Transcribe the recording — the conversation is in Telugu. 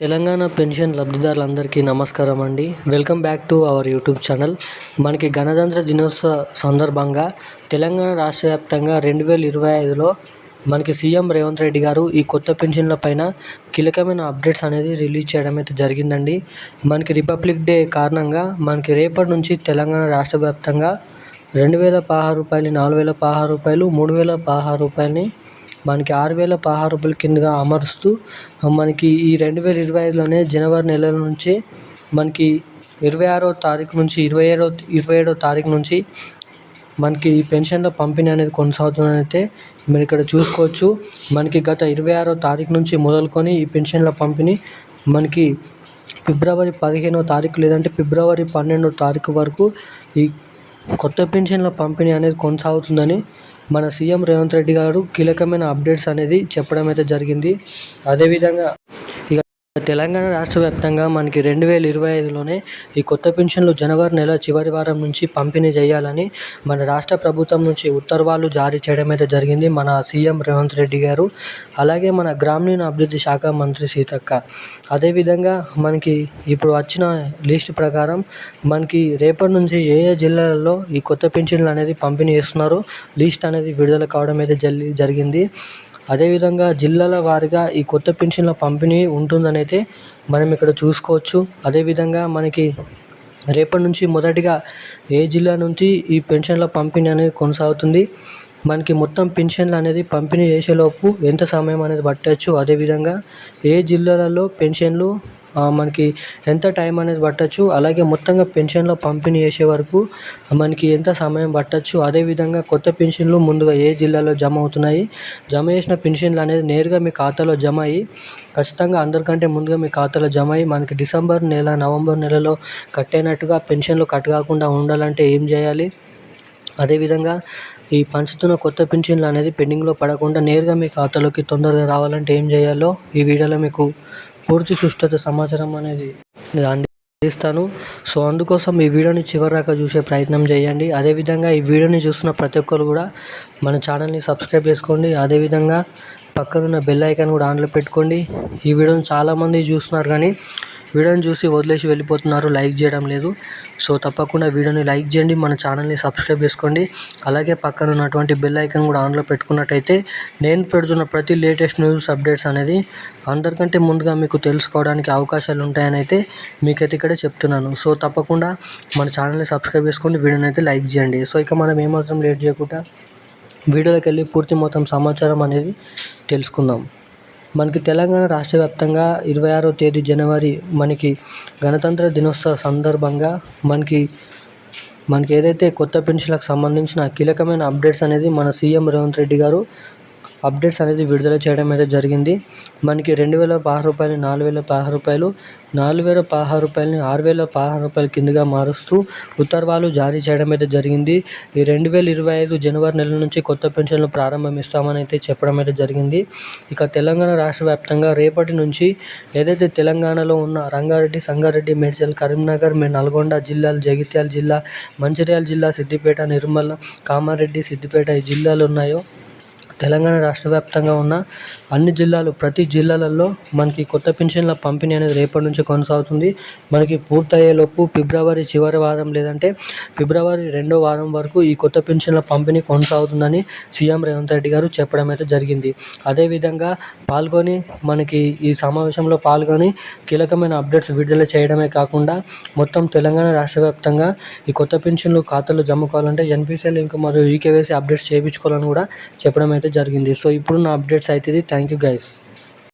తెలంగాణ పెన్షన్ లబ్ధిదారులందరికీ నమస్కారం అండి. Welcome back to our YouTube channel. మనకి గణతంత్ర దినోత్సవ సందర్భంగా తెలంగాణ రాష్ట్ర వ్యాప్తంగా రెండు వేల ఇరవై ఐదులో మనకి సీఎం రేవంత్ రెడ్డి గారు ఈ కొత్త పెన్షన్ల పైన కీలకమైన అప్డేట్స్ అనేది రిలీజ్ చేయడం అయితే జరిగిందండి. మనకి రిపబ్లిక్ డే కారణంగా మనకి రేపటి నుంచి తెలంగాణ రాష్ట్ర వ్యాప్తంగా రెండు వేల పదహారు రూపాయలు నాలుగు వేల పదహారు రూపాయలు మూడు వేల పదహారు రూపాయలని మనకి ఆరు వేల పదహారు రూపాయల కిందగా అమరుస్తూ మనకి ఈ రెండు వేల ఇరవై ఐదులోనే జనవరి నెల నుంచి మనకి ఇరవై ఆరో తారీఖు నుంచి ఇరవై ఏడో ఇరవై ఏడో తారీఖు నుంచి మనకి ఈ పెన్షన్ల పంపిణీ అనేది కొనసాగుతుందనైతే మీరు ఇక్కడ చూసుకోవచ్చు. మనకి గత ఇరవై ఆరో తారీఖు నుంచి మొదలుకొని ఈ పెన్షన్ల పంపిణీ మనకి ఫిబ్రవరి పదిహేనో తారీఖు లేదంటే ఫిబ్రవరి పన్నెండో తారీఖు వరకు ఈ కొత్త పెన్షన్ల పంపిణీ అనేది కొనసాగుతుందని మన సీఎం రేవంత్ రెడ్డి గారు కీలకమైన అప్డేట్స్ అనేది చెప్పడం అయితే జరిగింది. అదేవిధంగా తెలంగాణ రాష్ట్ర వ్యాప్తంగా మనకి రెండు వేల ఇరవై ఐదులోనే ఈ కొత్త పెన్షన్లు జనవరి నెల చివరి వారం నుంచి పంపిణీ చేయాలని మన రాష్ట్ర ప్రభుత్వం నుంచి ఉత్తర్వులు జారీ చేయడం అయితే జరిగింది మన సీఎం రేవంత్ రెడ్డి గారు. అలాగే మన గ్రామీణ అభివృద్ధి శాఖ మంత్రి సీతక్క. అదేవిధంగా మనకి ఇప్పుడు వచ్చిన లిస్ట్ ప్రకారం మనకి రేపటి నుంచి ఏ ఏ జిల్లాలలో ఈ కొత్త పెన్షన్లు అనేది పంపిణీ చేస్తున్నారో. లిస్ట్ అనేది విడుదల కావడం అయితే జరిగింది. అదేవిధంగా జిల్లాల వారీగా ఈ కొత్త పెన్షన్ల పంపిణీ ఉంటుందని అయితే మనం ఇక్కడ చూసుకోవచ్చు. అదేవిధంగా మనకి రేపటి నుంచి మొదటిగా ఏ జిల్లా నుంచి ఈ పెన్షన్ల పంపిణీ అనేది కొనసాగుతుంది. మనకి మొత్తం పెన్షన్లు అనేది పంపిణీ చేసేలోపు ఎంత సమయం అనేది పట్టచ్చు? అదేవిధంగా ఏ జిల్లాలలో పెన్షన్లు మనకి ఎంత టైం అనేది పట్టచ్చు? అలాగే మొత్తంగా పెన్షన్లో పంపిణీ చేసే వరకు మనకి ఎంత సమయం పట్టచ్చు? అదేవిధంగా కొత్త పెన్షన్లు ముందుగా ఏ జిల్లాలో జమ అవుతున్నాయి? జమ చేసిన పెన్షన్లు అనేది నేరుగా మీ ఖాతాలో జమ అయ్యి ఖచ్చితంగా అందరికంటే ముందుగా మీ ఖాతాలో జమ అయ్యి మనకి డిసెంబర్ నెల నవంబర్ నెలలో కట్టేనట్టుగా పెన్షన్లు కట్ కాకుండా ఉండాలంటే ఏం చేయాలి? అదేవిధంగా ఈ పంచుతున్న కొత్త పింఛన్లు అనేది పెండింగ్లో పడకుండా నేరుగా మీ ఖాతాలోకి తొందరగా రావాలంటే ఏం చేయాలో ఈ వీడియోలో మీకు పూర్తి సుష్టత సమాచారం అనేది అందిస్తాను. సో అందుకోసం ఈ వీడియోని చివరిదాకా చూసే ప్రయత్నం చేయండి. అదేవిధంగా ఈ వీడియోని చూస్తున్న ప్రతి ఒక్కరు కూడా మన ఛానల్ని సబ్స్క్రైబ్ చేసుకోండి. అదేవిధంగా పక్కనున్న బెల్ ఐకాన్ కూడా ఆన్లో పెట్టుకోండి. ఈ వీడియోని చాలామంది చూస్తున్నారు కానీ వీడియోని చూసి వదిలేసి వెళ్ళిపోతున్నారు లైక్ చేయడం లేదు. సో తప్పకుండా వీడియోని లైక్ చేయండి మన ఛానల్ని సబ్స్క్రైబ్ చేసుకోండి. అలాగే పక్కన ఉన్నటువంటి బెల్ ఐకన్ కూడా ఆన్లో పెట్టుకున్నట్టయితే నేను పెడుతున్న ప్రతి లేటెస్ట్ న్యూస్ అప్డేట్స్ అనేది అందరికంటే ముందుగా మీకు తెలుసుకోవడానికి అవకాశాలు ఉంటాయని అయితే మీకైతే ఇక్కడే చెప్తున్నాను. సో తప్పకుండా మన ఛానల్ని సబ్స్క్రైబ్ చేసుకోండి వీడియోని అయితే లైక్ చేయండి. సో ఇక మనం ఏమాత్రం లేట్ చేయకుండా వీడియోలోకి వెళ్ళి పూర్తి మొత్తం సమాచారం అనేది తెలుసుకుందాం. మనకి తెలంగాణ రాష్ట్ర వ్యాప్తంగా ఇరవై ఆరో తేదీ జనవరి మనకి గణతంత్ర దినోత్సవ సందర్భంగా మనకి మనకి ఏదైతే కొత్త పెన్షన్లకు సంబంధించిన కీలకమైన అప్డేట్స్ అనేది మన సీఎం రేవంత్ రెడ్డి గారు అప్డేట్స్ అనేది విడుదల చేయడం అయితే జరిగింది. మనకి రెండు వేల పదహారు రూపాయలు నాలుగు వేల పదహారు రూపాయలు నాలుగు వేల పదహారు రూపాయలని ఆరు వేల పదహారు రూపాయల కిందగా మారుస్తూ ఉత్తర్వులు జారీ చేయడం అయితే జరిగింది. ఈ రెండు వేల ఇరవై ఐదు జనవరి నెల నుంచి కొత్త పెన్షన్లు ప్రారంభమిస్తామని అయితే చెప్పడం అయితే జరిగింది. ఇక తెలంగాణ రాష్ట్ర వ్యాప్తంగా రేపటి నుంచి ఏదైతే తెలంగాణలో ఉన్న రంగారెడ్డి సంగారెడ్డి మేడ్చల్ కరీంనగర్ మే నల్గొండ జిల్లాలు జగిత్యాల జిల్లా మంచిర్యాల జిల్లా సిద్దిపేట నిర్మల్ కామారెడ్డి సిద్దిపేట ఈ జిల్లాలు ఉన్నాయో తెలంగాణ రాష్ట్ర వ్యాప్తంగా ఉన్న అన్ని జిల్లాలు ప్రతి జిల్లాలలో మనకి కొత్త పెన్షన్ల పంపిణీ అనేది రేపటి నుంచి కొనసాగుతుంది. మనకి పూర్తయ్యేలోపు ఫిబ్రవరి చివరి వారం లేదంటే ఫిబ్రవరి రెండో వారం వరకు ఈ కొత్త పెన్షన్ల పంపిణీ కొనసాగుతుందని సీఎం రేవంత్ రెడ్డి గారు చెప్పడం అయితే జరిగింది. అదేవిధంగా పాల్గొని మనకి ఈ సమావేశంలో పాల్గొని కీలకమైన అప్డేట్స్ విడుదల చేయడమే కాకుండా మొత్తం తెలంగాణ రాష్ట్ర వ్యాప్తంగా ఈ కొత్త పెన్షన్లు ఖాతాలో జమ కావాలంటే ఎన్పిసిఎల్ ఇంకా మరియు ఈకేవైసీ అప్డేట్స్ చేయించుకోవాలని కూడా చెప్పడం అయితే జరిగింది. సో ఇప్పుడు నా అప్డేట్స్ అయితే ఇది. Thank you guys